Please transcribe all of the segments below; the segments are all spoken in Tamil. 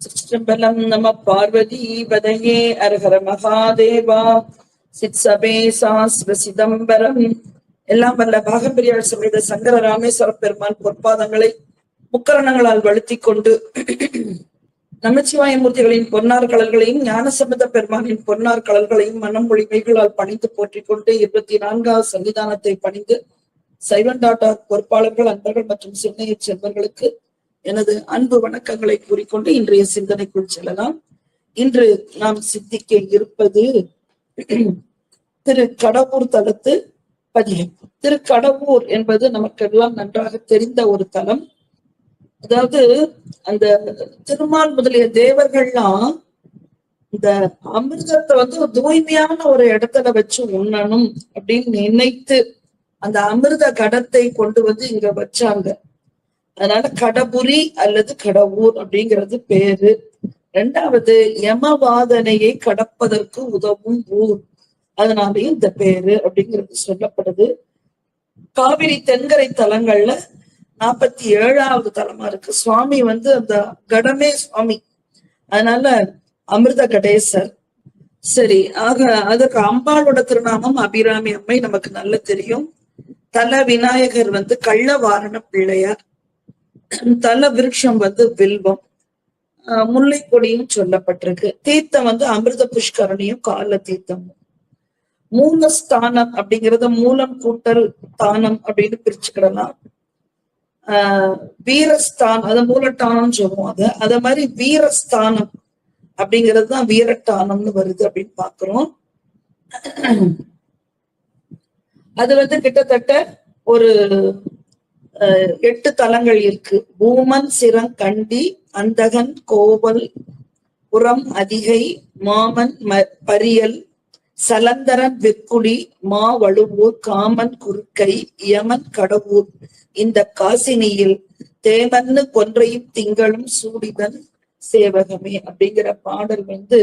சிஷ்டபலம் நம பார்வதி பதையே அரஹர மகாதேவா. சித் சாஸ்வ சிதம்பரம். எல்லாம் வல்ல பாகம்பிரியாள் சமேத சங்கர ராமேஸ்வர பெருமான் பொற்பாதங்களை முக்கரணங்களால் வழுத்திக் கொண்டு நமச்சிவாயமூர்த்திகளின் பொன்னார் கலல்களையும் ஞானசம்பத பெருமானின் பொன்னார் கலல்களையும் மனம் மொழிமைகளால் பணிந்து போற்றிக் கொண்டு இருபத்தி நான்காவது சன்னிதானத்தை பணிந்து சைவன் டாட்டா பொறுப்பாளர்கள் அன்பர்கள் மற்றும் சின்னைய செல்வர்களுக்கு எனது அன்பு வணக்கங்களை கூறிக்கொண்டு இன்றைய சிந்தனைக்குள் செல்லலாம். இன்று நாம் சிந்திக்க இருப்பது திரு கடவுர் தலத்து பதியம் திரு கடவுர் என்பது நமக்கெல்லாம் நன்றாக தெரிந்த ஒரு தலம். அதாவது அந்த திருமால் முதலிய தேவர்கள்லாம் இந்த அமிர்தத்தை வந்து தூய்மையான ஒரு இடத்துல வச்சு உண்ணணும் அப்படின்னு நினைத்து அந்த அமிர்த கடத்தை கொண்டு வந்து இங்க வச்சாங்க. அதனால கடபுரி அல்லது கடவுர் அப்படிங்கிறது பேரு. ரெண்டாவது யமவாதனையை கடப்பதற்கு உதவும் ஊர். அதனாலயும் இந்த பேரு அப்படிங்கிறது சொல்லப்படுது. காவிரி தென்கரை தலங்கள்ல நாற்பத்தி ஏழாவது தலமா இருக்கு. சுவாமி வந்து அந்த கடமே சுவாமி. அதனால அமிர்த கடேசர். சரி ஆக அதுக்கு அம்பாளோட திருநாமம் அபிராமி அம்மை நமக்கு நல்ல தெரியும். தல விநாயகர் வந்து கள்ளவாரண பிள்ளையார். தல விருட்சம் வந்து வில்வம். முல்லை கொடியும் சொல்லப்பட்டிருக்கு. தீர்த்தம் வந்து அமிர்த புஷ்கரணியும் கால தீர்த்தமும். மூலஸ்தானம் அப்படிங்கறத மூலம் கூட்டல் தானம் அப்படின்னு பிரிச்சுக்கிடலாம். ஆஹ் வீரஸ்தான் அத மூலட்டானம் சொல்லுவோம் அது. அத மாதிரி வீரஸ்தானம் அப்படிங்கிறது தான் வீரட்டானம்னு வருது அப்படின்னு பாக்குறோம். அது வந்து கிட்டத்தட்ட ஒரு எட்டு தலங்கள் இருக்கு. பூமன் சிறங்கண்டி அந்தகன் கோவல் புறம் அதிகை மாமன் பரியல் சலந்தரன் வெக்குடி மா வழுவூர் காமன் குறுக்கை யமன் கடவுர். இந்த காசினியில் தேவன்னு கொன்றையும் திங்களும் சூடிதன் சேவகமே அப்படிங்கிற பாடல் வந்து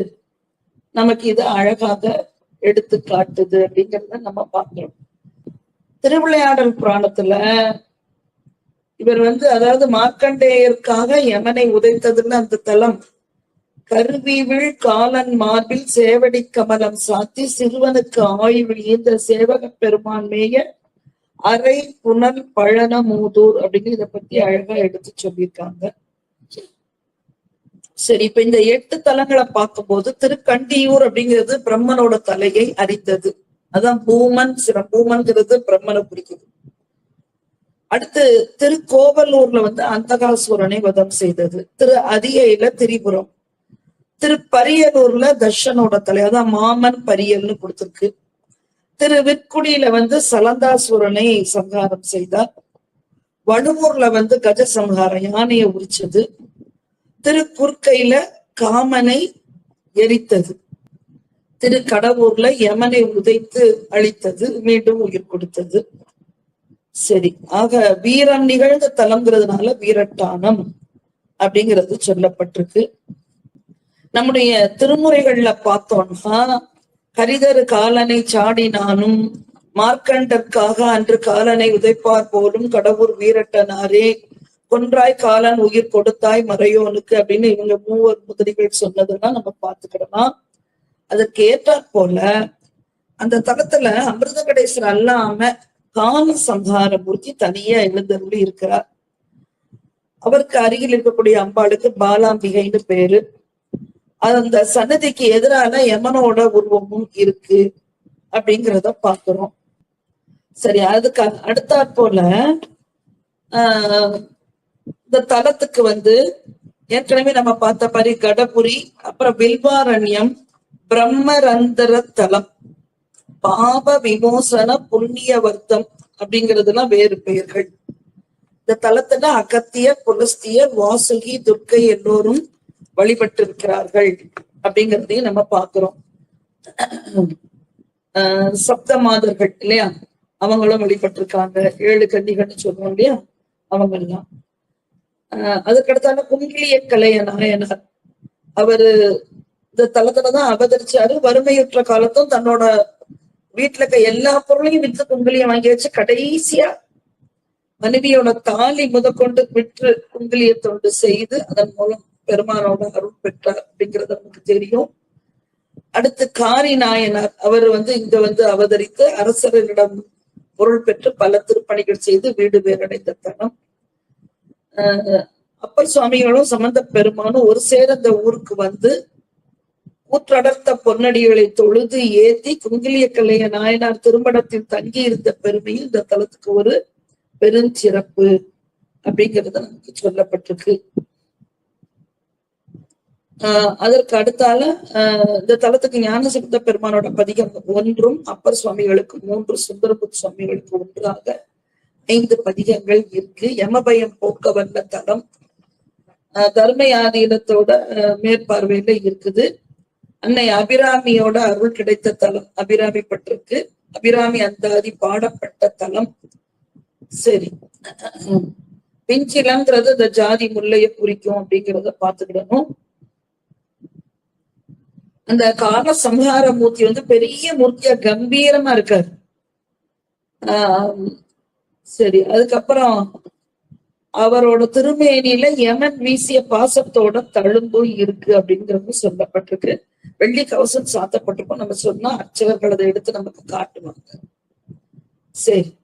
நமக்கு இது அழகாக எடுத்து காட்டுது அப்படிங்கிறத நம்ம பார்க்கிறோம். திருவிளையாடல் புராணத்துல இவர் வந்து அதாவது மார்க்கண்டேயருக்காக யமனை உதைத்ததுன்னு அந்த தலம். கருவிவிழ் காலன் மார்பில் சேவடி கமலம் சாத்தி சிறுவனுக்கு ஆய்வு இந்த சேவக பெருமான் மேய அரை புனல் பழன மூதூர் அப்படின்னு இதை பத்தி அழகா எடுத்து சொல்லியிருக்காங்க. சரி இப்ப இந்த எட்டு தலங்களை பார்க்கும்போது திருக்கண்டியூர் அப்படிங்கிறது பிரம்மனோட தலையை அறிந்தது அதான் பூமன் சிற பூமன்கிறது பிரம்மனை குறிக்குது. அடுத்து திருக்கோவலூர்ல வந்து அந்தகாசூரனை வதம் செய்தது. திரு அதிகையில திரிபுரம். திரு பரியலூர்ல தர்ஷனோட தலை அதான் மாமன் பரியல்னு கொடுத்திருக்கு. திரு விற்குடியில வந்து சலந்தாசூரனை சங்காரம் செய்தார். வடுவூர்ல வந்து கஜ சம்ஹாரம் யானையை உரிச்சது. திரு குர்க்கையில காமனை எரித்தது. திரு கடவுர்ல யமனை உதைத்து அழித்தது மீண்டும் உயிர் கொடுத்தது. சரி. ஆக வீரம் நிகழ்ந்த தலம்ங்கிறதுனால வீரட்டானம் அப்படிங்கிறது சொல்லப்பட்டிருக்கு. நம்முடைய திருமுறைகள்ல பார்த்தோம்னா ஹரிதர் காலனை சாடினானும் மார்க்கண்டற்காக அன்று காலனை உதைப்பார் போலும் கடவுர் வீரட்டனாரே கொன்றாய் காலன் உயிர் கொடுத்தாய் மறையோனுக்கு அப்படின்னு இவங்க மூவர் முதலிகள் சொன்னதெல்லாம் நம்ம பார்த்துக்கிடலாம். அதற்கு ஏற்றாற் போல அந்த தளத்துல அமிர்த கடேசர் அல்லாம கால சம்ஹாரமூர்த்தி தனியா எழுந்தருளி இருக்கிறார். அவருக்கு அருகில் இருக்கக்கூடிய அம்பாளுக்கு பாலாம்பிகைன்னு பேரு. அந்த சன்னதிக்கு எதிரான யமனோட உருவமும் இருக்கு அப்படிங்கிறத பாக்குறோம் சரி அதுக்கு அடுத்தாற் போல ஆஹ் இந்த தலத்துக்கு வந்து ஏற்கனவே நம்ம பார்த்த மாதிரி கடபுரி அப்புறம் வில்வாரண்யம் பிரம்மரந்தர தலம். பாப விமோசன புண்ணிய வர்த்தம் அப்படிங்கிறதுலாம் வேறு பெயர்கள். இந்த தலத்துல அகத்திய புலஸ்தியர் வாசுகி துர்க்கை எல்லோரும் வழிபட்டு இருக்கிறார்கள் அப்படிங்கிறதையும் நம்ம பாக்குறோம் ஆஹ் சப்த மாதர்கள் இல்லையா? அவங்களும் வழிபட்டிருக்காங்க. ஏழு கன்னிகள்னு சொல்லுவோம் இல்லையா? அவங்க எல்லாம் ஆஹ் அதுக்கடுத்தால குங்கிலிய கலைய நாயனார். அவரு இந்த தளத்துலதான் அவதரிச்சாரு. வறுமையுற்ற காலத்தும் தன்னோட வீட்டுல இருக்க எல்லா பொருளையும் வித்து குங்கிலியம் வாங்கி வச்சு கடைசியா மனைவியோட தாலி முதற்கொண்டு விற்று குங்குலியை தொண்டு செய்து அதன் மூலம் பெருமானோட அருள் பெற்றார் அப்படிங்கிறது நமக்கு தெரியும். அடுத்து காரி நாயனார் அவர் வந்து இங்க வந்து அவதரித்து அரசரிடம் பொருள் பெற்று பல திருப்பணிகள் செய்து வீடு வேறடைந்த தனம். ஆஹ் அப்பர் சுவாமிகளும் சம்பந்த பெருமானும் ஒரு சேரந்த ஊருக்கு வந்து கூற்றடர்த்த பொன்னடிகளை தொழுது ஏத்தி குங்கிலிய கல்லைய நாயனார் திருமணத்தில் தங்கி இருந்த பெருமையில் இந்த தலத்துக்கு ஒரு பெருஞ்சிறப்பு அப்படிங்கிறது நமக்கு சொல்லப்பட்டிருக்கு. ஆஹ் அதற்கு அடுத்தால ஆஹ் இந்த தலத்துக்கு ஞானசக்த பெருமானோட பதிகம் ஒன்றும் அப்பர் சுவாமிகளுக்கு மூன்று சுந்தரபுத் சுவாமிகளுக்கு ஒன்றாக ஐந்து பதிகங்கள் இருக்கு. யமபயம் போக்க வந்த தலம் ஆஹ் தர்ம ஆதீனத்தோட மேற்பார்வையில இருக்குது. அன்னை அபிராமியோட அருள் கிடைத்த தலம் அபிராமி பட்டிருக்கு. அபிராமி அந்தாதி பாடப்பட்ட தலம். சரி. பிஞ்சிலங்கிறது இந்த ஜாதி முல்லைய குறிக்கும் அப்படிங்கிறத பாத்துக்கிடணும் அந்த கால சம்ஹார மூர்த்தி வந்து பெரிய மூர்த்தியா கம்பீரமா இருக்காரு. ஆஹ் சரி அதுக்கப்புறம் அவரோட திருமேனியில யமன் வீசிய பாசத்தோட தழும்பு இருக்கு அப்படிங்கிறது சொல்லப்பட்டிருக்கு. வெள்ளி கவசம் சாத்தப்பட்டிருக்கும். நம்ம சொன்னா அர்ச்சகர்கள் அதை எடுத்து நமக்கு காட்டுவாங்க. சரி.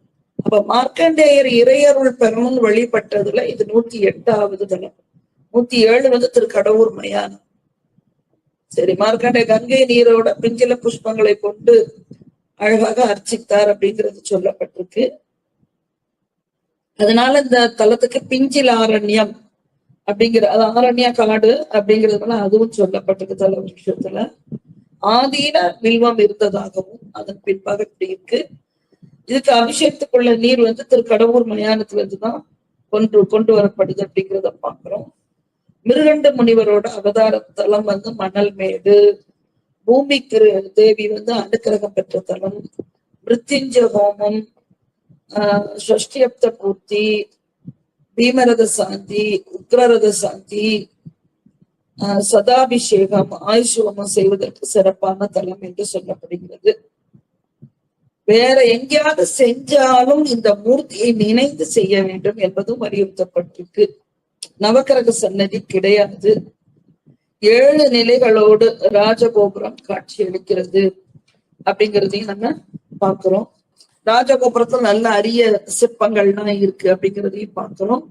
அப்ப மார்க்கண்டேயர் இறையருள் பெறணும்னு வழிபட்டதுல இது நூத்தி எட்டாவது தலம். நூத்தி ஏழு வந்து திரு கடவுர் மயானம். சரி மார்க்கண்டே கங்கை நீரோட பிஞ்சில புஷ்பங்களை கொண்டு அழகாக அர்ச்சித்தார் அப்படிங்கிறது சொல்லப்பட்டிருக்கு. அதனால இந்த தலத்துக்கு பிஞ்சில் ஆரண்யம் அப்படிங்கிற அது ஆரண்ய காடு அப்படிங்கிறதுனால அதுவும் சொல்லப்பட்டிருக்கு தல விஷயத்துல. ஆதீன வில்வம் இருந்ததாகவும் அதன் பின்பாக இப்படி இருக்கு. இதுக்கு அபிஷேகத்துக்குள்ள நீர் வந்து திரு கடவுர் மயானத்துல இருந்துதான் கொண்டு கொண்டு வரப்படுது அப்படிங்கிறத பாக்குறோம் மிருகண்ட முனிவரோட அவதார தலம் வந்து மணல் மேடு. பூமிக்கு தேவி வந்து அனுக்கிரகம் பெற்ற தலம். மிருத்யுஞ்ச ஹோமம் ஷஷ்டியப்த பூர்த்தி பீமரத சாந்தி உக்ரரத சாந்தி சதாபிஷேகம் ஆயுஷ் செய்வதற்கு சிறப்பான தலம் என்று சொல்லப்படுகிறது. வேற எங்கேயாவது செஞ்சாலும் இந்த மூர்த்தியை நினைந்து செய்ய வேண்டும் என்பதும் வலியுறுத்தப்பட்டிருக்கு நவக்கிரக சன்னதி கிடையாது. ஏழு நிலைகளோடு ராஜகோபுரம் காட்சி அளிக்கிறது அப்படிங்கிறதையும் நம்ம பார்க்கிறோம். ராஜகோபுரத்துல நல்ல அரிய சிற்பங்கள்லாம் இருக்கு அப்படிங்கிறதையும் பார்க்கிறோம்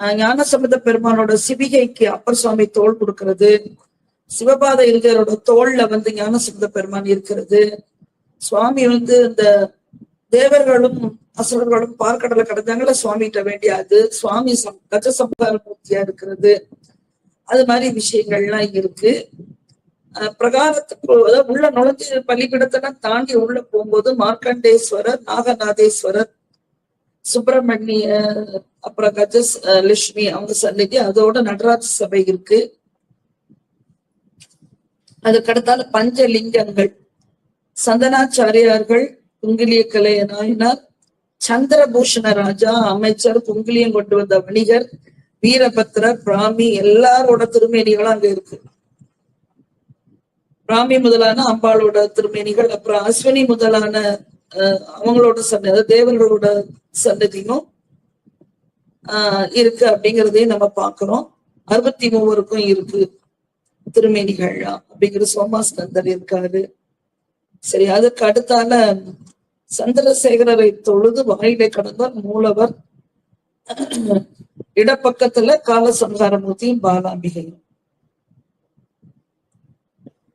ஆஹ் ஞானசம்பந்த பெருமானோட சிவிகைக்கு அப்பர் சுவாமி தோல் கொடுக்கறது. சிவபாத இருதரோட தோல்ல வந்து ஞானசம்பந்த பெருமான் இருக்கிறது. சுவாமி வந்து இந்த தேவர்களும் அசுரர்களும் பார்க்கடலை கடந்தாங்கள சுவாமிகிட்ட வேண்டியது சுவாமி சம் கஜ மூர்த்தியா இருக்கிறது. அது மாதிரி விஷயங்கள்லாம் இருக்கு. பிரகாரத்துக்கு அதாவது உள்ள நுழைஞ்சு பள்ளிக்கூடத்தெல்லாம் தாண்டி உள்ள போகும்போது மார்க்கண்டேஸ்வரர் நாகநாதேஸ்வரர் சுப்பிரமணிய அப்புறம் கஜஸ் லட்சுமி அவங்க சந்நிதி அதோட நடராஜ சபை இருக்கு. அதுக்கடுத்தால பஞ்சலிங்கங்கள். சந்தனாச்சாரியார்கள் குங்கிலிய கலைய நாயனார் சந்திரபூஷண ராஜா அமைச்சர் குங்கிலியம் கொண்டு வந்த வணிகர் வீரபத்திரர் பிராமி எல்லாரோட திருமேனிகளும் அங்க இருக்கு. பிராமி முதலான அம்பாளோட திருமேனிகள் அப்புறம் அஸ்வினி முதலான அஹ், அவங்களோட சன்னதி தேவர்களோட சன்னதியும் ஆஹ் இருக்கு அப்படிங்கிறதையும் நம்ம பார்க்கிறோம். அறுபத்தி மூவருக்கும் இருக்கு திருமேனிகள் அப்படிங்கிற சோமாஸ்கந்தர் இருக்காரு. சரி அதுக்கு அடுத்தால சந்திரசேகரரை தொழுது வாயிலை கடந்தால் மூலவர். இடப்பக்கத்துல காலசம்ஹாரமூர்த்தியும் பாலாம்பிகையும்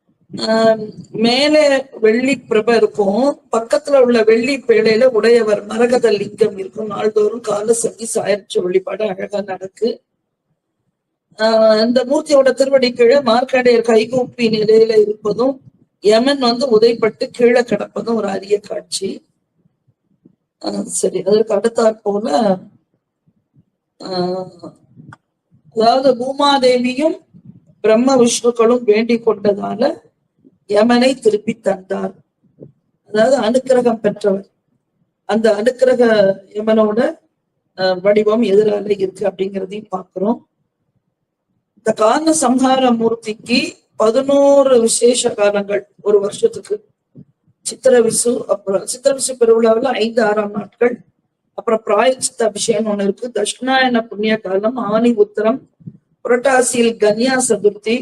ஆஹ் மேலே வெள்ளி பிரபை இருக்கும். பக்கத்துல உள்ள வெள்ளி பேழையில உடையவர் மரகத லிங்கம் இருக்கும். நாள்தோறும் கால சக்தி சாயற்ற வழிபாடு அழகா நடக்கு. ஆஹ் இந்த மூர்த்தியோட திருவடி கீழே மார்க்கண்டையர் கைகூப்பி நிலையில இருப்பதும் யமன் வந்து உதைப்பட்டு கீழே கிடப்பதும் ஒரு அரிய காட்சி. ஆஹ் சரி அதற்கு அடுத்தாற் போல ஆஹ் அதாவது பூமாதேவியும் பிரம்ம விஷ்ணுக்களும் வேண்டிக் கொண்டதால யமனை திருப்பி தந்தார். அதாவது அனுக்கிரகம் பெற்றவர். அந்த அனுக்கிரக யமனோட வடிவம் எதிரால இருக்கு அப்படிங்கிறதையும் பார்க்கிறோம். இந்த காரண சம்ஹார மூர்த்திக்கு பதினோரு விசேஷ காலங்கள் ஒரு வருஷத்துக்கு. சித்திரவிசு அப்புறம் சித்திரவிசு பெருவிழாவில் ஐந்து ஆறாம் நாட்கள். அப்புறம் பிராயச்சித்த அபிஷேகம் ஒண்ணு இருக்கு. தட்சிணாயன புண்ணிய காலம் ஆனி உத்தரம் புரட்டாசியில் கன்யா சதுர்த்தி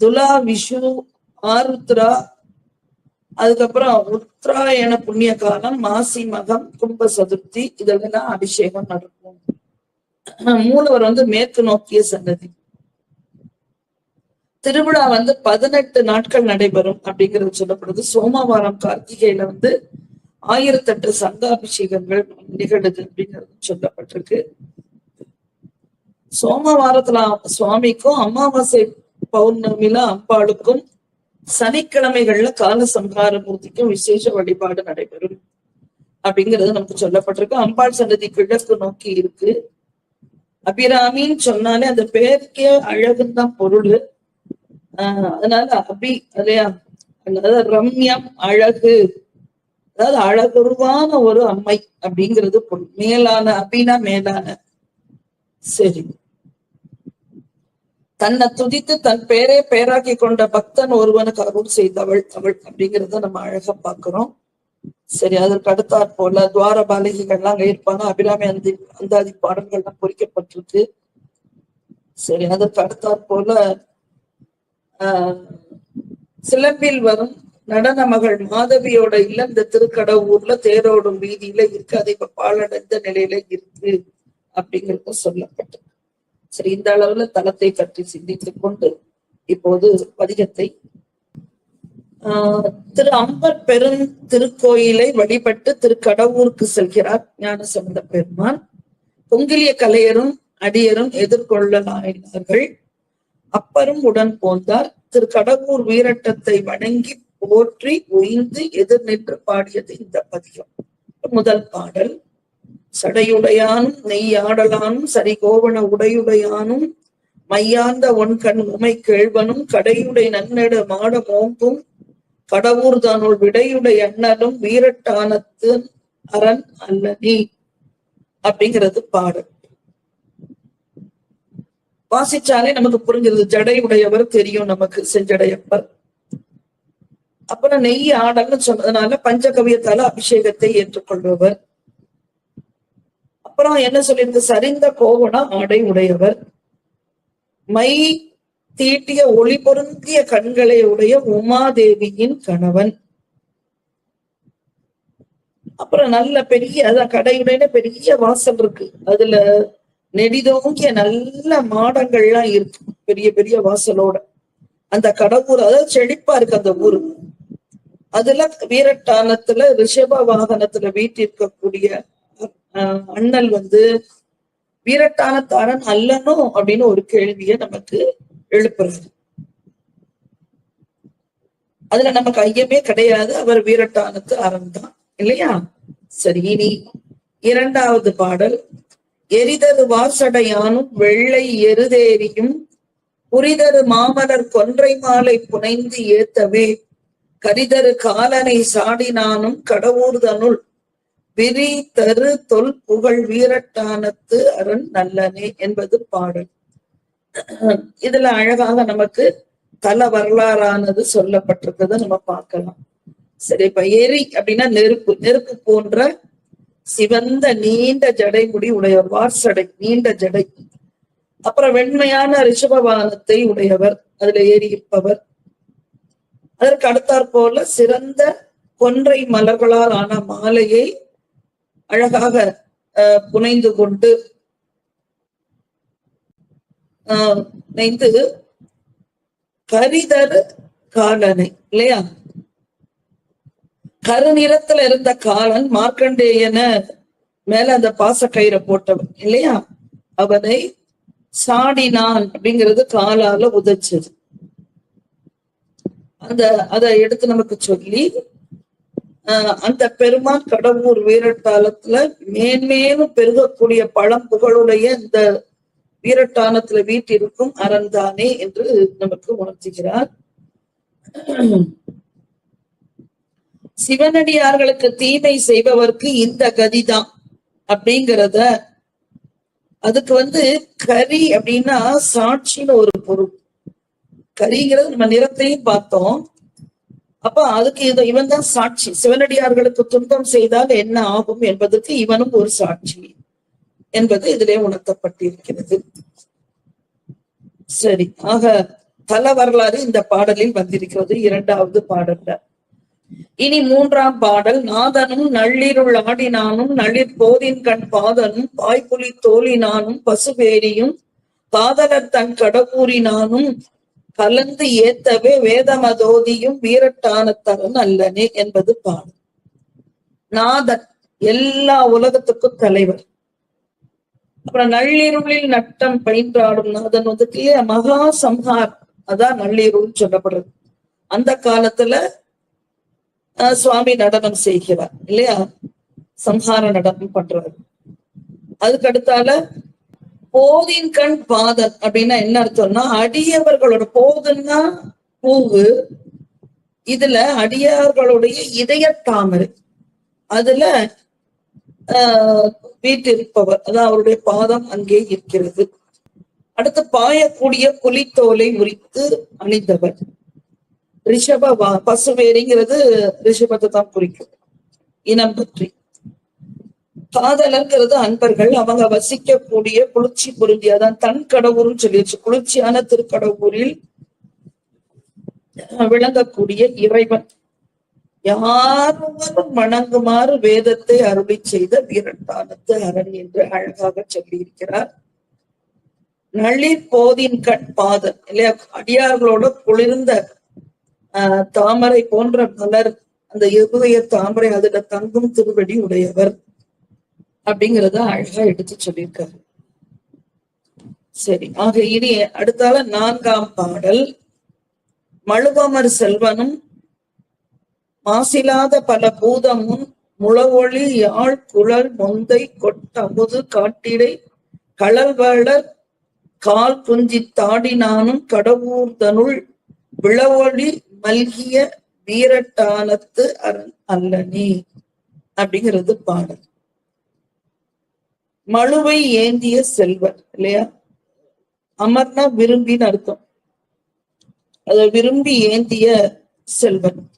துலா விஷு ஆருத்ரா அதுக்கப்புறம் உத்தராயண புண்ணிய காலம் மாசி மகம் கும்ப சதுர்த்தி இதெல்லாம் அபிஷேகம் நடக்கும். மூலவர் வந்து மேற்கு நோக்கிய சன்னதி. திருவிழா வந்து பதினெட்டு நாட்கள் நடைபெறும் அப்படிங்கிறது சொல்லப்படுது. சோமவாரம் கார்த்திகையில வந்து ஆயிரத்தெட்டு சங்காபிஷேகங்கள் நிகழுது அப்படிங்கிறது சொல்லப்பட்டிருக்கு. சோமவாரத்துல சுவாமிக்கும் அமாவாசை பௌர்ணமில அம்பாளுக்கும் சனிக்கிழமைகள்ல கால சம்ஹார மூர்த்திக்கும் விசேஷ வழிபாடு நடைபெறும். அப்படிங்கிறது நமக்கு சொல்லப்பட்டிருக்கு. அம்பாள் சன்னதி கிழக்கு நோக்கி இருக்கு. அபிராமின்னு சொன்னாலே அந்த பேருக்கே அழகுன்னு தான் பொருள். ஆஹ் அதனால அபி இல்லையா? அதாவது ரம்யம் அழகு. அதாவது அழகுருவான ஒரு அம்மை அப்படிங்கிறது பொருள். மேலான அபினா மேலான. சரி. தன்னை துதித்து தன் பேரே பேராக்கி கொண்ட பக்தன் ஒருவனுக்கு அருள் செய்தவள் அவள் அப்படிங்கிறத நம்ம அழகா பாக்குறோம் சரி அதற்கு அடுத்தாற் போல துவார பாலகிகள்லாம் அங்க இருப்பாங்க. அபிராமி அந்த அந்தாதி பாடல்கள்லாம் பொறிக்கப்பட்டிருக்கு. சரி அதற்கு அடுத்தாற் போல ஆஹ் சிலம்பில் வரும் நடன மகள் மாதவியோட இல்லம் இந்த திருக்கடவுர்ல தேரோடும் வீதியில இருக்கு. அது இப்ப பாழடைந்த நிலையில இருக்கு அப்படிங்கிறது சொல்லப்பட்டது சரி இந்த அளவுல தளத்தை பற்றி சிந்தித்துக் கொண்டு இப்போது பதிகத்தை ஆஹ் திரு அம்பர் பெரும் திருக்கோயிலை வழிபட்டு திருக்கடவுருக்கு செல்கிறார் ஞானசம்பந்த பெருமான். பொங்கிலிய கலையரும் அடியரும் எதிர்கொள்ளலாயினார்கள். அப்பரும் உடன் போந்தார். திரு கடவுர் வீரட்டத்தை வணங்கி போற்றி ஒய்ந்து எதிர் நின்று பாடியது இந்த பதிகம். முதல் பாடல். சடையுடையானும் நெய்யாடலானும் சரிகோவண உடையுடையானும் மையாந்த ஒன்கண் உமை கேழ்வனும் கடையுடை நன்னெடு மாட மோம்பும் கடவுர் தானுள் விடையுடைய அண்ணலும் வீரட்டானத்து அரண் அல்லனி அப்படிங்கிறது பாடல். வாசிச்சாலே நமக்கு புரிஞ்சிருது ஜடை உடையவர் தெரியும் நமக்கு செஞ்சடையப்பர். அப்புறம் நெய் ஆடல்னு சொன்னதுனால பஞ்சகவியத்தால அபிஷேகத்தை ஏற்றுக்கொள்பவர். அப்புறம் என்ன சொல்லியிருக்கு? சரிந்த கோவண ஆடை உடையவர். மை தீட்டிய ஒளி பொருந்திய கண்களை உடைய உமாதேவியின் கணவன். அப்புறம் நல்ல பெரிய அதான் கடையுடைய பெரிய வாசல் இருக்கு. அதுல நெடிதோங்கிய நல்ல மாடங்கள்லாம் இருக்கு. பெரிய பெரிய வாசலோட. அந்த கடவுர் அதாவது செழிப்பா இருக்கு அந்த ஊரு. அதுல வீரட்டானத்துல ரிஷப வாகனத்துல வீட்டிருக்கக்கூடிய அண்ணல் வந்து வீரட்டானத்தாரன் அல்லனோ? அப்படின்னு ஒரு கேள்விய நமக்கு எழுப்புறாரு. அதுல நமக்கு ஐயமே கிடையாது. அவர் வீரட்டானத்து அரண் தான் இல்லையா? சரி இனி இரண்டாவது பாடல். எரிதரு வாசடையானும் வெள்ளை எருதேரியும் புரிதரு மாமலர் கொன்றை மாலை புனைந்து ஏத்தவே கரிதரு காலனை சாடினானும் கடவுர்தனுள் விரி தரு தொல் புகழ் வீரட்டானத்து அரண் நல்லனே என்பது பாடல். இதுல அழகாக நமக்கு தல வரலாறானது சொல்லப்பட்டிருக்கிறத நம்ம பார்க்கலாம். சரி இப்ப எரி அப்படின்னா நெருப்பு. நெருப்பு போன்ற சிவந்த நீண்ட ஜடை முடி உடையவர் வார்சடை நீண்ட ஜடை. அப்புறம் வெண்மையான ரிஷபவானத்தை உடையவர் அதுல ஏறி இருப்பவர் அதற்கு அடுத்தாற் போல சிறந்த கொன்றை மலர்களால் ஆன மாலையை அழகாக புனைந்து கொண்டு நெய்ந்து கரிதரு காலனை இல்லையா? கருநிறத்துல இருந்த காலன் மார்க்கண்டேயன மேல அந்த பாசக்கயிறை போட்டவன் இல்லையா? அவனை சாடினான் அப்படிங்கிறது காலால உதைச்சது. அந்த அதை எடுத்து நமக்கு சொல்லி அந்த பெருமான் கடவுர் வீரட்டாலத்துல மேன்மேலும் பெருகக்கூடிய பழம் புகழுடைய இந்த வீரட்டானத்துல வீட்டிற்கும் அறந்தானே என்று நமக்கு உணர்த்துகிறார். சிவனடியார்களுக்கு தீமை செய்பவர்க்கு இந்த கதிதான் அப்படிங்கிறத அதுக்கு வந்து கரி அப்படின்னா சாட்சின்னு ஒரு பொருள். கரிங்கிறது நம்ம நிறத்தையும் பார்த்தோம். அப்ப அதுக்கு இது இவன் தான் சாட்சி. சிவனடியார்களுக்கு துன்பம் செய்தால் என்ன ஆகும் என்பதற்கு இவனும் ஒரு சாட்சி என்பது இதிலே உணர்த்தப்பட்டிருக்கிறது. சரி ஆக தல வரலாறு இந்த பாடலில் வந்திருக்கிறது. இரண்டாவது பாடல்ல. இனி மூன்றாம் பாடல் நாதனும் நள்ளிருள் ஆடினானும் நளிர் போதின் கண் பாதனும் பாய்புலி தோழினானும் பசுபேரியும் காதலர் தன் கடவுரினானும் கலந்து ஏத்தவே வேதமதோதியும் வீரட்டானத்தரன் அல்லனே என்பது பாடல் நாதன் எல்லா உலகத்துக்கும் தலைவர். அப்புறம் நள்ளிருளில் நட்டம் பயின்றாடும் நாதன் வந்து மகா சம்ஹார் அதான் நள்ளிருள் சொல்லப்படுறது. அந்த காலத்துல ஆஹ் சுவாமி நடனம் செய்கிறார் இல்லையா? சம்ஹார நடனம் பண்றாரு. அதுக்கு அடுத்தால போதின் கண் பாதன் அப்படின்னா என்ன அர்த்தம்னா அடியவர்களோட போதுன்னா பூவு இதுல அடியார்களுடைய இதய தாமரை. அதுல ஆஹ் வீட்டிருப்பவர் அதான் அவருடைய பாதம் அங்கே இருக்கிறது. அடுத்து பாயக்கூடிய புலித்தோலை உரித்து அணிந்தவர். ரிஷப வா- பசுவேரிங்கிறது ரிஷபத்தை தான் குறிக்கும். இனம் பற்றி. காதலர்ங்கிறது அன்பர்கள். அவங்க வசிக்கக்கூடிய குளிர்ச்சி பொருந்தி அதான் தன் கடவுர்னு சொல்லிடுச்சு குளிர்ச்சியான திருக்கடவுரில் விளங்கக்கூடிய இறைவன். யாரும் வணங்குமாறு வேதத்தை அருளி செய்த வீரட்டானத்து அரண் என்று அழகாக சொல்லியிருக்கிறார். நளிர் போதின் கண் பாதன் இல்லையா? அடியார்களோட குளிர்ந்த ஆஹ் தாமரை போன்ற மலர் அந்த இருதய தாமரை அதுல தங்கும் திருவடி உடையவர். அப்படிங்கிறத அழகா எடுத்து சொல்லியிருக்காரு. சரி ஆக இனி அடுத்தால நான்காம் பாடல். மழுவமர் செல்வனும் மாசிலாத பல பூதமும் முளவொளி யாழ் குழல் மொந்தை கொட்டமுது காட்டிடை களல்வளர் கால் குஞ்சி தாடினானும் கடவுர்தனுள் விளவொளி மல்கிய வீரட்டானத்து அரண் அல்லனே அப்படிங்கிறது பாடல். மழுவை ஏந்திய செல்வன் இல்லையா? அமர்னா விரும்பின்னு அர்த்தம். அத விரும்பி ஏந்திய செல்வன்.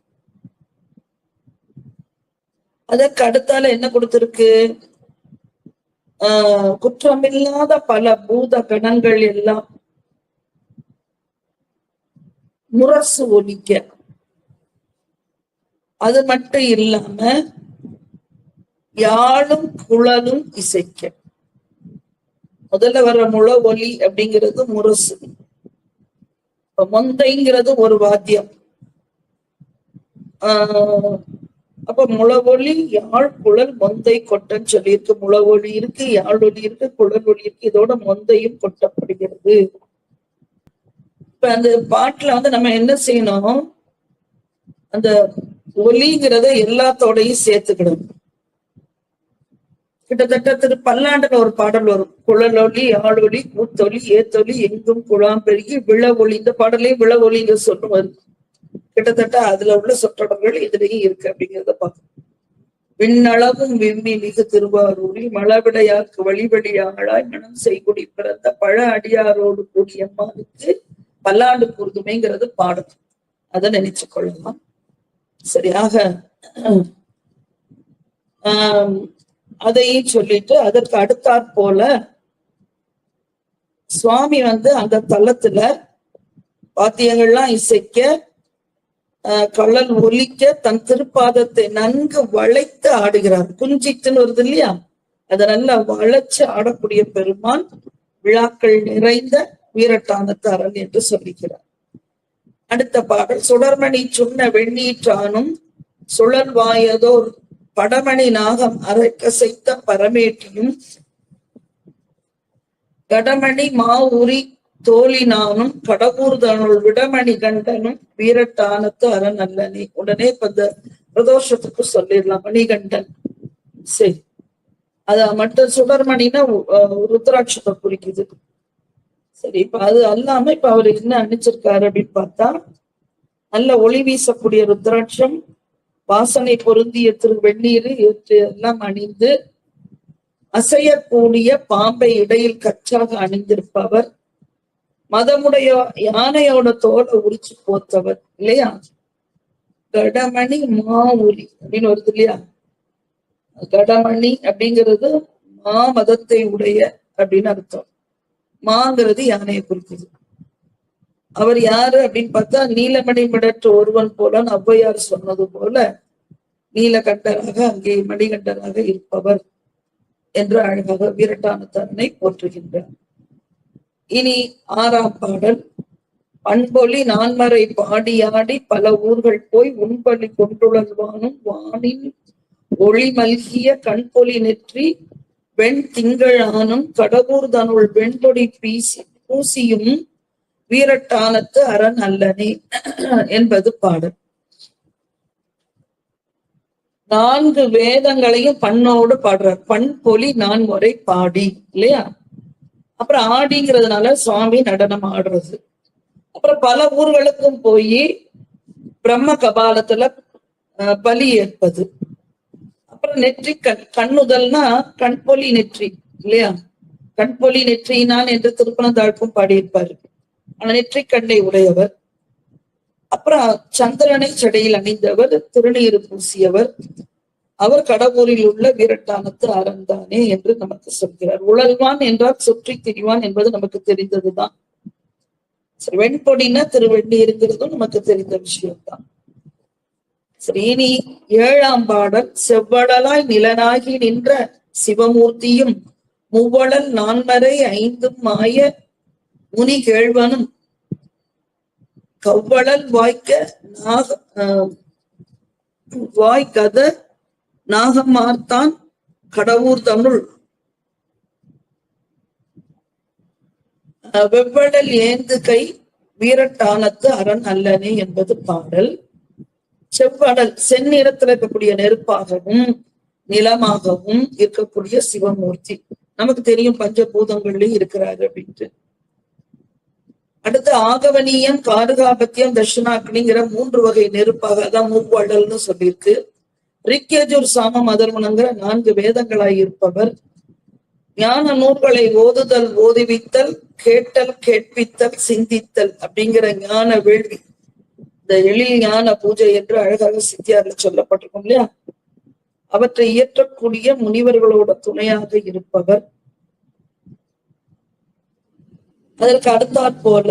அதற்கு அடுத்தால என்ன கொடுத்திருக்கு? ஆஹ் குற்றமில்லாத பல பூத கணங்கள் எல்லாம் முரசு ஒலிக்க. அது மட்டும் இல்லாம யாழும் குழலும் இசைக்க. முதல்ல வர்ற முழ ஒலி அப்படிங்கிறது முரசு இப்ப மொந்தைங்கிறது ஒரு வாத்தியம். ஆஹ் அப்ப முளவொலி யாழ் குழல் மொந்தை கொட்டன்னு சொல்லியிருக்கு. முளவொலி இருக்கு யாழ் ஒலி இருக்கு குழல் ஒலி இருக்கு. இதோட மொந்தையும் கொட்டப்படுகிறது. இப்ப அந்த பாட்டுல வந்து நம்ம என்ன செய்யணும்? அந்த ஒலிங்கிறத எல்லாத்தோடையும் சேர்த்துக்கணும் கிட்டத்தட்ட திரு பல்லாண்டுல ஒரு பாடல் வரும். குழலொலி ஆளொலி கூத்தொலி ஏத்தொலி எங்கும் குழாம் பெருகி விழ ஒளி இந்த பாடலையும் விழ ஒலிங்க வருது கிட்டத்தட்ட அதுல உள்ள சொற்றொடர்கள் இதுலயும் இருக்கு அப்படிங்கிறத பார்க்கணும். விண்ணளவும் விம்மி மிகு திருவாரூரில் மலவிடையாக்கு வழிபடியாங்களாய் மனம் செய்குடி பிறந்த பழ அடியாரோடு கூடிய அம்மாவுக்கு பல்லாண்டு கூர்துமைங்கிறது பாடம் அதை நினைச்சு கொள்ளலாம் சரியாக ஆஹ் அதையும் சொல்லிட்டு அதற்கு அடுத்தாற் போல சுவாமி வந்து அந்த தலத்துல வாத்தியங்கள்லாம் இசைக்க கடல் கள்ளல் ஒலிக்க தன் திருப்பாதத்தை நன்கு வளைத்து ஆடுகிறார். குஞ்சித்துன்னு வருது இல்லையா? அதை நல்லா வளைச்சு ஆடக்கூடிய பெருமான் விழாக்கள் நிறைந்த வீரட்டானத்து அரண் என்று சொல்லுகிறார் அடுத்த பாடல் சுடர்மணி சுண்ண வெண்ணீற்றானும் சுழல் வாயதோர் படமணி நாகம் அரைக்கசைத்த பரமேட்டியும் கடமணி மா உரி தோழினானும் கடவுர்தனுள் விடமணி கண்டனும் வீரட்டானத்து அரண் அல்லனே உடனே இப்ப இந்த பிரதோஷத்துக்கு சொல்லிடலாம். மணிகண்டன். சரி. அத மட்டும் சுடர்மணின்னா ருத்ராட்சத்தை குறிக்குது. சரி இப்ப அது அல்லாம இப்ப அவர் என்ன அணிச்சிருக்காரு அப்படின்னு பார்த்தா நல்ல ஒளி வீசக்கூடிய ருத்ராட்சம் வாசனை பொருந்திய திரு வெந்நீர் எல்லாம் அணிந்து அசையக்கூடிய பாம்பை இடையில் கச்சாக அணிந்திருப்பவர். மதமுடைய யானையோட தோலை உரிச்சு போத்தவர் இல்லையா? கடமணி மா அப்படின்னு வருது இல்லையா? கடமணி அப்படிங்கிறது மா மதத்தை உடைய அப்படின்னு அர்த்தம். மாங்கிறது யானையை குறிக்குது. அவர் யாரு அப்படின்னு பார்த்தா நீலமணி மிடற்று ஒருவன் போல ஔவையார் சொன்னது போல நீலகண்டராக அங்கே மணிகண்டராக இருப்பவர் என்று அழகாக வீரட்டானத்தரனை போற்றுகின்றார். இனி ஆறாம் பாடல். அன்பொலி நான்மறை பாடியாடி பல ஊர்கள் போய் உண்பலி கொண்டுழல்வானும் வானின் ஒளி மல்கிய கண்பொலி நெற்றி வெண் திங்களானும் கடவுர் தனுள் வெண்பொடி பீசி பூசியும் வீரட்டானத்து அரண் அல்லனே என்பது பாடல். நான்கு வேதங்களையும் பண்ணோடு பாடுறார். பண் பொலி நான்முறை பாடி இல்லையா? அப்புறம் ஆடிங்கிறதுனால சுவாமி நடனம் ஆடுறது. அப்புறம் பல ஊர்களுக்கும் போய் பிரம்ம கபாலத்துல பலி ஏற்பது. அப்புறம் நெற்றி கண் கண்ணுதல்னா கண்பொலி நெற்றி இல்லையா? கண்பொலி நெற்றினான் என்று திருப்பனந்தாழ்க்கும் பாடியிருப்பாரு. ஆனா கண்ணை உடையவர். அப்புறம் சந்திரனை சடையில் அணிந்தவர் திருநீர் பூசியவர். அவர் கடவுரில் உள்ள வீரட்டானத்து அறந்தானே என்று நமக்கு சொல்கிறார். உழல்வான் என்றால் சுற்றி திரிவான் என்பது நமக்கு தெரிந்ததுதான். சரி வெண்பொடினா திருவெண்ணீருங்கிறதும் நமக்கு தெரிந்த விஷயம்தான். சரி இனி ஏழாம் பாடல். செவ்வடலாய் நிலனாகி நின்ற சிவமூர்த்தியும் முவ்வளல் நான்மறை ஐந்தும் மாய முனி கேழ்வனும் கவ்வளல் வாய்க்க நாக வாய்க்கத நாகமார்த்தான் கடவுர் தமிழ். ஆஹ், வெவ்வடல் ஏந்து கை வீரட்டானத்து அரண் அல்லனே என்பது பாடல். செவ்வடல் செந்நிறத்துல இருக்கக்கூடிய நெருப்பாகவும் நிலமாகவும் இருக்கக்கூடிய சிவமூர்த்தி. நமக்கு தெரியும் பஞ்சபூதங்கள்லயும் இருக்கிறாரு அப்படின்ட்டு. அடுத்து ஆகவனியம் காருகாபத்தியம் தட்சிணாக்னிங்கிற மூன்று வகை நெருப்பாக அதான் மூவாடல்னு சொல்லியிருக்கு. ரிக்கேஜூர் சாமம் மதர்மனங்கிற நான்கு வேதங்களாய் இருப்பவர். ஞான நூல்களை ஓதுதல் ஓதுவித்தல் கேட்டல் கேட்பித்தல் சிந்தித்தல் அப்படிங்கிற ஞான வேள்வி. இந்த எழில் ஞான பூஜை என்று அழகாக சித்தியார்ல சொல்லப்பட்டிருக்கும் இல்லையா? அவற்றை இயற்றக்கூடிய முனிவர்களோட துணையாக இருப்பவர். அதற்கு அடுத்தாற் போல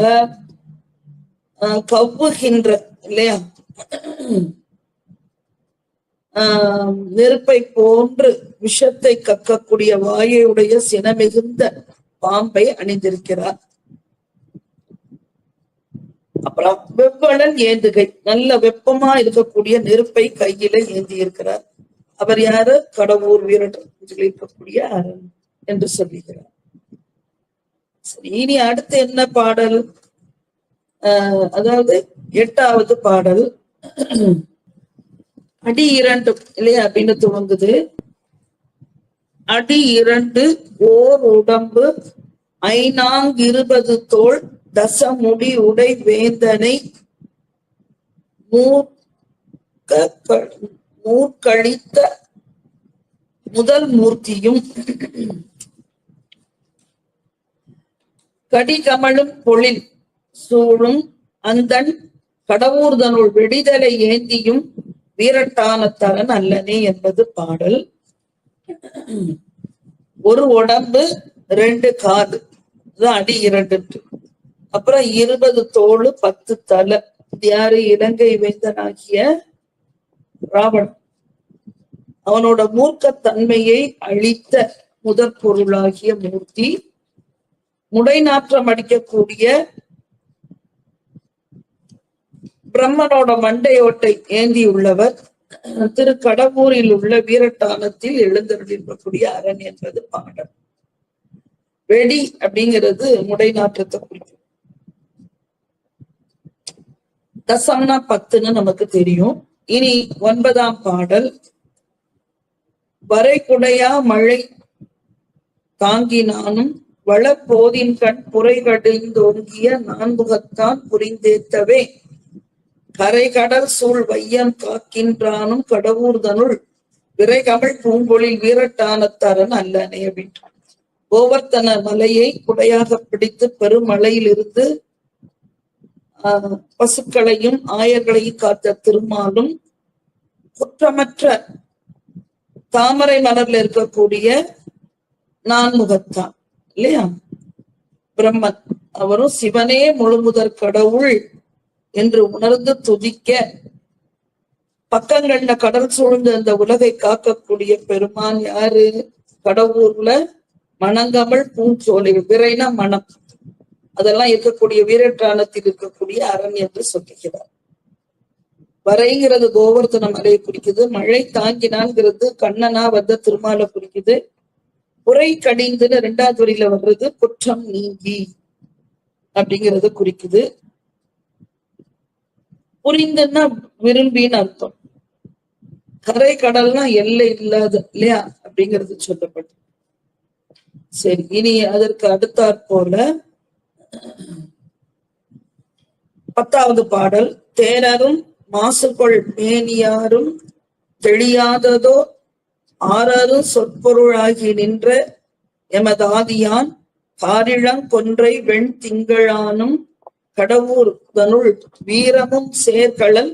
ஆஹ், கவ்வுகின்ற இல்லையா? ஆஹ், நெருப்பை போன்று விஷத்தை கக்கக்கூடிய வாயுடைய சினமிகுந்த பாம்பை அணிந்திருக்கிறார். அப்புறம் வெப்பணன் ஏந்துகை நல்ல வெப்பமா இருக்கக்கூடிய நெருப்பை கையில ஏந்தி இருக்கிறார் அவர் யாரு? கடவுர் வீரர் இருக்கக்கூடிய அரண் என்று சொல்லுகிறார். இனி அடுத்து என்ன பாடல்? அதாவது எட்டாவது பாடல். அடி இரண்டு இல்லையா அப்படின்னு துவங்குது. அடி இரண்டு ஓர் உடம்பு ஐநாங் இருபது தோள் தசமுடி உடை வேந்தனை மூர்க்க க- மூர்க்கழித்த முதல் மூர்த்தியும். கடிகமழும் பொழில் சூழும் அந்தன் கடவுர்தனுள் வெடிதலை ஏந்தியும் வீரட்டான தலன் அல்லனே என்பது பாடல். ஒரு உடம்பு ரெண்டு காது. அடி இரண்டு. அப்புறம் இருபது தோல் பத்து தலை. இது யாரு? இலங்கை வேந்தனாகிய ராவணன். அவனோட மூர்க்கத்தன்மையை அழித்த முதற் பொருளாகிய மூர்த்தி. முடைநாற்றம் அடிக்கக்கூடிய பிரம்மனோட மண்டையோட்டை ஏந்தியுள்ளவர் திரு கடவுரில் உள்ள வீரட்டானத்தில் எழுந்தருளிருக்கக்கூடிய அரண் என்பது பாடல். வெடி அப்படிங்கிறது முடைநாற்றத்தை குறிக்கும். தசம்னா பத்துன்னு நமக்கு தெரியும். இனி ஒன்பதாம் பாடல். வரைகுடையா மழை தாங்கினானும் வளப்போதின் கண் புரைகடிந்தோங்கிய நான்முகத்தான் புரிந்தேத்தவே. கரைகடல் சூழ் வையம் காக்கின்றானும் கடவுர்தனுள். விரைகமிழ் பூங்கொழில் வீரட்டானத்தரன் அல்லனே அப்படின்றான். கோவர்த்தன மலையை குடையாக பிடித்து பெருமலையிலிருந்து ஆஹ் பசுக்களையும் ஆயர்களையும் காத்த திருமாலும் குற்றமற்ற தாமரை மலர்ல இருக்கக்கூடிய நான்முகத்தான். இல்லையா? பிரம்மன் அவரும் சிவனே முழுமுதற் கடவுள் என்று உணர்ந்து துதிக்க பக்கங்கள்ல கடல் சூழ்ந்து அந்த உலகை காக்கக்கூடிய பெருமான் யாரு? கடவுர்ல மணங்கமல் பூஞ்சோலை விரைனா மனம் அதெல்லாம் இருக்கக்கூடிய வீரற்றானத்தில் இருக்கக்கூடிய அரண் என்று சொல்லுகிறார். வரைங்கிறது கோவர்த்தன மலையை குறிக்குது மழை தாங்கினான்ங்கிறது கண்ணனா வந்த திருமாலை குறிக்குது. உரை கடிந்துன்னு ரெண்டாவது வரியில வர்றது குற்றம் நீங்கி அப்படிங்கறத குறிக்குது. புரிந்துன்னா விரும்பின்னு அர்த்தம். கரை கடல்னா எல்லை இல்லாத இல்லையா? அப்படிங்கிறது சொல்லப்பட்டு. சரி இனி அதற்கு அடுத்தாற் போல. பத்தாவது பாடல் தேரரும் மாசுகொள் மேனியாரும் தெளியாததோ ஆறாறு சொற்பொருளாகி நின்ற எமதாதியான் காரிழங் கொன்றை வெண் திங்களானும் கடவுர் தனுள் வீரமும் சேர்களல்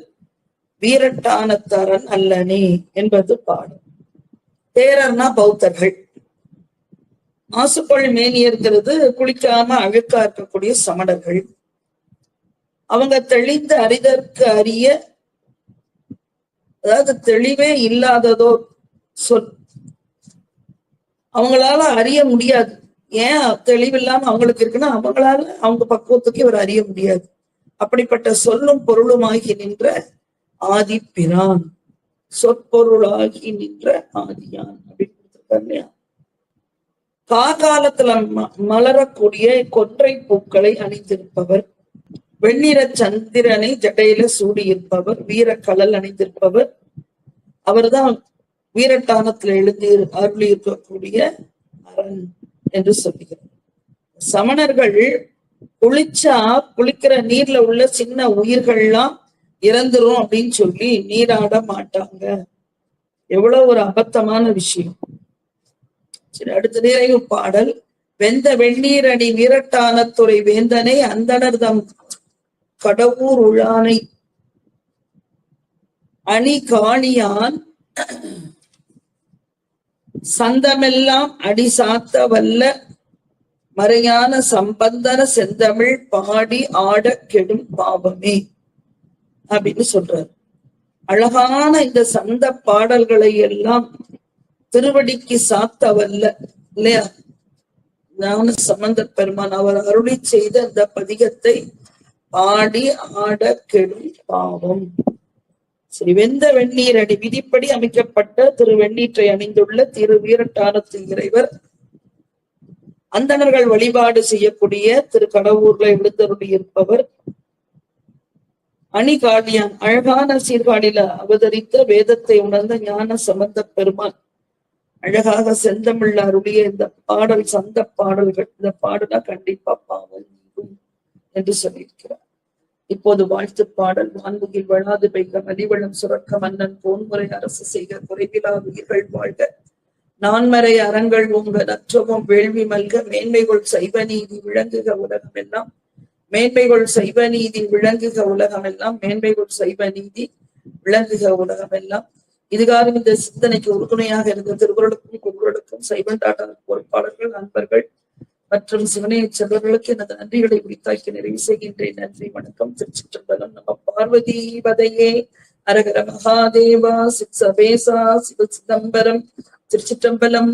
வீரட்டானத்தரன் அல்லனே என்பது பாடல் தேரர்னா பௌத்தர்கள். மாசுபொள் இருக்கிறது குளிக்காம அழுக்கா இருக்கக்கூடிய சமணர்கள். அவங்க தெளிந்து அறிதற்கு அறிய அதாவது தெளிவே இல்லாததோ சொல். அவங்களால அறிய முடியாது. ஏன் தெளிவில்லாம அவங்களுக்கு இருக்குன்னா அவங்களால அவங்க பக்குவத்துக்கு இவர் அறிய முடியாது. அப்படிப்பட்ட சொல்லும் பொருளுமாகி நின்ற ஆதிப்பிரான் சொற்பொருளாகி நின்ற ஆதியான் அப்படின்னு காலத்துல இல்லையா? காகாலத்துல ம- மலரக்கூடிய கொன்றை பூக்களை அணிந்திருப்பவர் வெண்ணிற சந்திரனை ஜடையில சூடியிருப்பவர் வீர கலல் அணிந்திருப்பவர் அவர்தான் வீரட்டானத்துல எழுதி அருளி இருக்கக்கூடிய என்று சொல்லுகிறார் சமணர்கள் குளிச்சா குளிக்கிற நீர்ல உள்ள சின்ன உயிர்கள்லாம் இறந்துரும் அப்படின்னு சொல்லி நீராட மாட்டாங்க. எவ்வளவு ஒரு அபத்தமான விஷயம். சரி அடுத்த நிறைவு பாடல். வெந்த வெண்ணீரணி வீரட்டானத்துறை வேந்தனை அந்தனர் தம் கடவுர் உளானை அணி காணியான் சந்தமெல்லாம் அடி சாத்த வல்ல மறையான சம்பந்தன செந்தமிழ் பாடி ஆட கெடும் பாவமே அப்படின்னு சொல்றாரு. அழகான இந்த சந்த பாடல்களை எல்லாம் திருவடிக்கு சாத்த வல்ல இல்லையா? ஞான சம்பந்த பெருமான் அவர் அருளி செய்த அந்த பதிகத்தை பாடி ஆட கெடும் பாவம். ஸ்ரீ வெந்த வெந்நீர் அணி விதிப்படி அமைக்கப்பட்ட திரு வெண்ணீற்றை அணிந்துள்ள திரு வீரட்டானத்து இறைவர். அந்தணர்கள் வழிபாடு செய்யக்கூடிய திரு கடவுர்ல எழுந்தருளி இருப்பவர். அணிகாடியான் அழகான சீர்காழில அவதரித்த வேதத்தை உணர்ந்த ஞான சம்பந்த பெருமான். அழகாக செந்தமிழ் அருளிய இந்த பாடல் சந்த பாடல்கள். இந்த பாடலா கண்டிப்பா பாவம் என்று சொல்லியிருக்கிறார். இப்போது வாழ்த்து பாடல் வான்முகில் வளாது பெய்க மதிவளம் சுரக்க மன்னன் போன்முறை அரசு செய்க குறைவிலா உயிர்கள் வாழ்க. நான்மறை அறங்கள் உங்க நற்றமும் வேள்வி மல்க மேன்மைகள் சைவ நீதி விளங்குக உலகம் எல்லாம் மேன்மைகள் சைவ நீதி விளங்குக உலகம் எல்லாம் மேன்மைகள் சைவ நீதி விளங்குக உலகம் எல்லாம் இதுகாரும் இந்த சிந்தனைக்கு உறுதுணையாக இருந்த திருக்குறளுக்கும் சைவன் டாட்டா பொறுப்பாளர்கள் நண்பர்கள் மற்றும் சிவனைய செல்வர்களுக்கு எனது நன்றிகளை உரித்தாக்கி நிறைவு செய்கின்றேன். நன்றி வணக்கம். திருச்சிற்றம்பலம் நம்ம பார்வதி பதையே அரகர மகாதேவா சித் சிவ சிதம்பரம் திருச்சிற்றம்பலம்